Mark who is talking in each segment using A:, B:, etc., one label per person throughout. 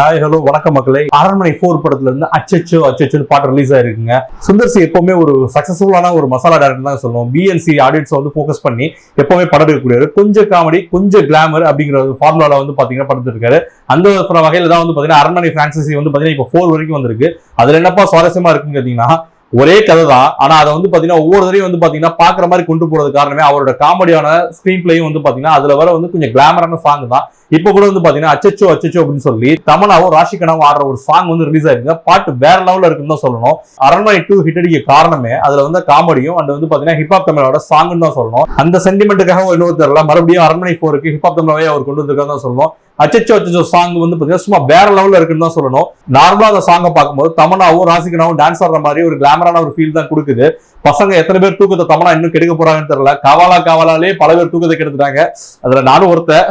A: Hi hello வணக்கம் மக்களே. அரண்மனை ஃபோர் படத்துல இருந்து அச்சச்சோ அச்சச்சோ பாட்டு ரிலீஸ் ஆயிருக்குங்க. சுந்தர் சி எப்பவுமே ஒரு சக்சஸ்ஃபுல்லான ஒரு மசாலா டேரக்டர் தான் சொல்லுவோம். பிஎன்சி ஆடியன்ஸ் வந்து ஃபோக்கஸ் பண்ணி எப்பவுமே படம் எடுக்கக்கூடியவர். கொஞ்சம் காமெடி கொஞ்சம் கிளாமர் அப்படிங்கிற ஒரு ஃபார்முலாவில் வந்து பாத்தீங்கன்னா படத்திருக்காரு அந்த ஒரு வகையில தான் வந்து பாத்தீங்கன்னா அரண்மனை பிரான்சைசி வந்து பாத்தீங்கன்னா இப்போ ஃபோர் வரைக்கும் வந்திருக்கு. அதுல என்னப்பா சுவாரஸ்யமா இருக்குன்னு கேட்டீங்கன்னா ஒரே கதை தான் ஆனா அதை வந்து பாத்தீங்கன்னா ஒவ்வொரு தடையும் வந்து பாத்தீங்கன்னா பாக்குற மாதிரி கொண்டு போறது காரணமே அவரோட காமெடியான ஸ்கிரீன் பிளேயும் வந்து பாத்தீங்கன்னா அதுல வர வந்து கொஞ்சம் கிளாமரான சாங் தான். இப்ப கூட வந்து பாத்தீங்கன்னா அச்சச்சோ அச்சச்சோ அப்படின்னு சொல்லி தமனாவும் ராஷிகனாவும் ஆடுற ஒரு சாங் வந்து ரிலீஸ் ஆயிருங்க. பாட்டு வேற லெவல்ல இருக்குன்னு தான் சொல்லணும். அரண்மனை டூ ஹிட் அடிக்க காரணமே அதுல வந்து காமெடியும் அண்ட் வந்து பாத்தீங்கன்னா ஹிப்ஹாப் தமிழோட சாங்னு தான் சொல்லணும். அந்த சென்டிமெண்ட்டுக்காக இன்னொரு தெரியல. மறுபடியும் அரண்மனை போருக்கு ஹிப்ஹாப் தமிழாவே அவர் கொண்டு வந்திருக்காரு தான் சொல்லணும். அச்சச்சோ அச்சச்சோ சாங் வந்து பார்த்தீங்கன்னா சும்மா வேற லெவல்ல இருக்குன்னு தான் சொல்லணும். நார்மலா அந்த சாங்கை பார்க்கும்போது தமனாவும் ராசிகனாவும் டான்ஸ் ஆடுற மாதிரி ஒரு கிளாமரான ஒரு ஃபீல் தான் கொடுக்குது. பசங்க எத்தனை பேர் தூக்கத்தை தமனா இன்னும் கெடுக்க போறாங்கன்னு தெரியல. காவாலா காவாலாலே பல பேர் தூக்கத்தை கெடுத்துட்டாங்க. அதுல நானும் ஒருத்தன்.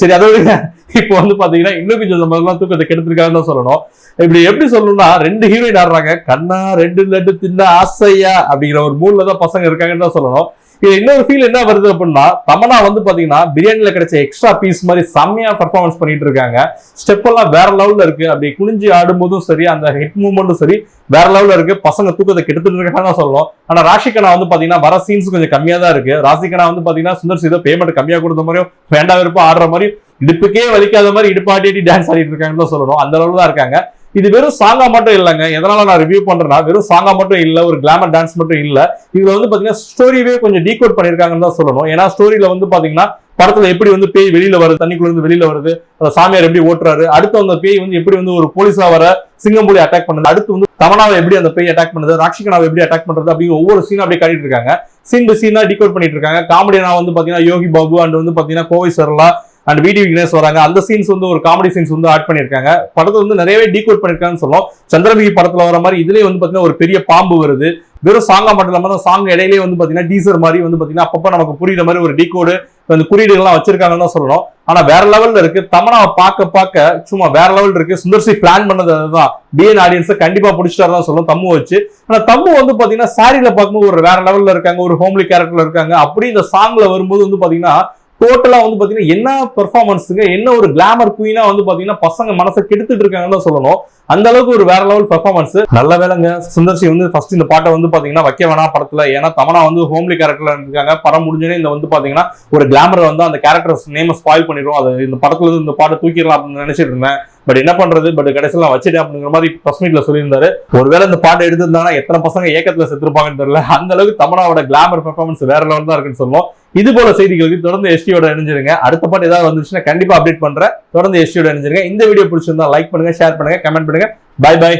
A: சரி அதாவது இப்போ வந்து பாத்தீங்கன்னா இன்னும் கொஞ்சம் தூக்கத்தை கெடுத்துருக்காங்கன்னு தான் சொல்லணும். இப்படி எப்படி சொல்லணும்னா ரெண்டு ஹீரோயின் ஆடுறாங்க. கண்ணா ரெண்டு லட்டு தின்ன ஆசையா அப்படிங்கிற ஒரு மூணுல தான் பசங்க இருக்காங்கன்னு தான் சொல்லணும். இது இன்னொரு ஃபீல் என்ன வருது அப்படின்னா தமனா வந்து பாத்தீங்கன்னா பிரியாணில கிடைச்ச எக்ஸ்ட்ரா பீஸ் மாதிரி செம்மையா பர்ஃபார்மன்ஸ் பண்ணிட்டு இருக்காங்க. ஸ்டெப் எல்லாம் வேற லெவல்ல இருக்கு. அப்படி குனிஞ்சு ஆடும்போதும் சரி அந்த ஹெட் மூவ்மெண்ட்டும் சரி வேற லெவல்ல இருக்கு. பசங்க தூக்கத்தை கெடுத்துட்டு இருக்காங்க சொல்லணும். ஆனா ராஷிகனா வந்து பாத்தீங்கன்னா வர சீன்ஸ் கொஞ்சம் கம்மியா தான் இருக்கு. ராசிகனா வந்து பாத்தீங்கன்னா சுந்தர் சீதோ பேமெண்ட் கம்மியா கொடுத்த மாதிரியும் வேண்டாம் விருப்பம் ஆடுற மாதிரி இடுப்புக்கே வலிக்காத மாதிரி இடுப்பாட்டி டான்ஸ் ஆடிட்டு இருக்காங்கன்னு தான் சொல்லணும். அந்த அளவுக்கு தான் இருக்காங்க. இது வெறும் சாங்கா மட்டும் இல்லைங்க. எதனால நான் ரிவ்யூ பண்றேன்னா வெறும் சாங்கா மட்டும் இல்லை ஒரு கிளாமர் டான்ஸ் மட்டும் இல்லை. இதுல வந்து பாத்தீங்கன்னா ஸ்டோரியே கொஞ்சம் டீகோட் பண்ணிருக்காங்கன்னு தான் சொல்லணும். ஏன்னா ஸ்டோரியில வந்து பாத்தீங்கன்னா படத்துல எப்படி வந்து பேய் வெளியில வருது தண்ணிக்குள்ள இருந்து வெளியில வருது அந்த சாமியார் எப்படி ஓட்டுறாரு அடுத்து அந்த பேய் வந்து எப்படி வந்து ஒரு போலீஸா வர சிங்கம்புலி அட்டாக் பண்ணுது அடுத்து வந்து தமனாவை எப்படி அந்த பேய் அட்டாக் பண்ணுது ராட்சிகனாவை எப்படி அட்டாக் பண்றது அப்படி ஒவ்வொரு சீனும் அப்படியே காட்டிட்டு இருக்காங்க. சீன் பை சீனா டிகோட் பண்ணிட்டு இருக்காங்க. காமெடியனா வந்து பாத்தீங்கன்னா யோகி பாபு அண்ட் வந்து பாத்தீங்கன்னா கோவை சரலா அண்ட் வீடியோ விக்னேஷ் வராங்க. அந்த சீன்ஸ் வந்து ஒரு காமெடி சீன்ஸ் வந்து ஆட் பண்ணியிருக்காங்க. படத்தை வந்து நிறையவே டீகோட் பண்ணியிருக்காங்கன்னு சொல்லும் சந்திரமுகி படத்தில் வர மாதிரி இதுலேயே வந்து பார்த்தீங்கன்னா ஒரு பெரிய பாம்பு வருது. வெறும் சாங்கா மட்டும் இல்லாமல் அந்த சாங் இடையிலேயே வந்து பார்த்தீங்கன்னா டீசர் மாதிரி வந்து பார்த்தீங்கன்னா அப்பப்போ நமக்கு புரியுற மாதிரி ஒரு டீகோடு அந்த குறியீடுகள்லாம் வச்சிருக்காங்கன்னு தான் சொல்லணும் ஆனா வேற லெவல்ல இருக்கு. தமனாவை பார்க்க பார்க்க சும்மா வேற லெவல் இருக்கு. சுந்தர்சி பிளான் பண்ணது அதுதான். பிஎன் ஆடியன்ஸை கண்டிப்பா பிடிச்சிட்டாரு தான் சொல்லும் தம்மு வச்சு. ஆனா தம்மு வந்து பாத்தீங்கன்னா சாரியில பார்க்கும்போது ஒரு வேற லெவல்ல இருக்காங்க. ஒரு ஹோம்லி கேரக்டர்ல இருக்காங்க. அப்படி இந்த சாங்ல வரும்போது வந்து பாத்தீங்கன்னா டோட்டலா வந்து பாத்தீங்கன்னா என்ன பெர்ஃபார்மன்ஸுங்க என்ன ஒரு கிளாமர் குயினா வந்து பாத்தீங்கன்னா பசங்க மனசை கெடுத்துட்டு இருக்காங்கன்னு தான் சொல்லணும். அந்த அளவுக்கு ஒரு வேற லெவல் பெர்ஃபார்மன்ஸ் நல்ல வேலைங்க சுந்தர்சி வந்து ஃபர்ஸ்ட் இந்த பாட்டை வந்து பாத்தீங்கன்னா வைக்க வேணாம் படத்துல. ஏன்னா தமனா வந்து ஹோம்லி கேரக்டர்ல இருக்காங்க படம் முடிஞ்சோடனே இந்த வந்து பாத்தீங்கன்னா ஒரு கிளாமர் வந்து அந்த கேரக்டர் நேமை ஸ்பாயில் பண்ணிடும் அது இந்த படத்துல இருந்து இந்த பாட்டை தூக்கிடலாம் அப்படின்னு நினைச்சிட்டு இருந்தேன். பட் என்ன பண்றது? பட் கடைசியில் நான் வச்சுட்டேன் அப்படிங்கிற மாதிரி ஃபர்ஸ்ட் மீட்ல சொல்லியிருந்தாரு. ஒருவேளை இந்த பாட்டை எடுத்திருந்தாங்கன்னா எத்தனை பசங்க ஏக்கத்துல செத்துருப்பாங்கன்னு தெரியல. அந்த அளவுக்கு தமனாவோட கிளாமர் பெர்ஃபார்மன்ஸ் வேற லெவல் தான் இருக்குன்னு சொல்லுவோம் இது போல செய்திகளுக்கு தொடர்ந்து எஸ்டியோட இணைஞ்சிருங்க. அடுத்த பாட்டு ஏதாவது வந்துச்சுன்னா கண்டிப்பா அப்டேட் பண்றேன். தொடர்ந்து எஸ்டியோட இணைஞ்சிருங்க. இந்த வீடியோ பிடிச்சிருந்தா லைக் பண்ணுங்க ஷேர் பண்ணுங்க கமெண்ட் பண்ணுங்க. By by